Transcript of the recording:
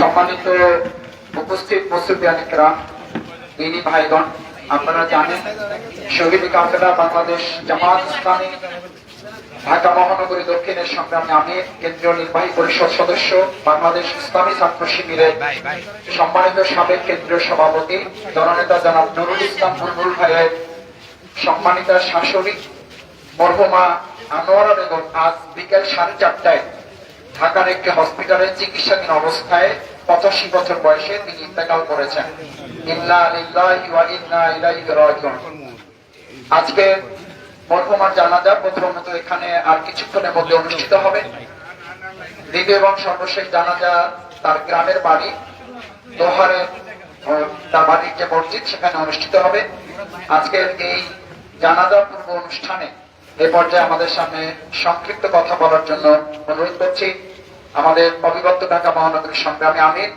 সম্মানিত উপস্থিত মুসলিয়ানিকরা দিনী ভাইগণ, আপনারা জানেন, শহীদ কাফেলা বাংলাদেশ জামাত ইসলামী, ঢাকা মহানগরী দক্ষিণের সংগ্রামে আমি কেন্দ্রীয় নির্বাহী পরিষদ সদস্য, বাংলাদেশ ইসলামী ছাত্র শিবিরের সম্মানিত সাবেক কেন্দ্রীয় সভাপতি, জননেতা জনাব নুরুল ইসলাম বুলবুল ভাইয়ের সম্মানিতা শাশুড়ি মরহুমা আনোয়ারা বেগম আজ বিকেল সাড়ে চারটায় ঢাকার একটি হসপিটালে চিকিৎসাধীন অবস্থায় পঁচাশি বছর বয়সে তিনি ইন্তেকাল করেছেন। আজকে মরহুমার জানাজা প্রথমত এখানে আর কিছুক্ষণের মধ্যে অনুষ্ঠিত হবে। দ্বিতীয় এবং সর্বশেষ জানাজা তার গ্রামের বাড়ি, দোহারে তার বাড়ির যে মসজিদ, সেখানে অনুষ্ঠিত হবে। আজকের এই জানাজা পূর্ব অনুষ্ঠানে এ পর্যায়ে আমাদের সামনে সংক্ষিপ্ত কথা বলার জন্য অনুরোধ করছি। আমাদের অবিভক্ত ঢাকা মহানগরী সংগ্রামী আমির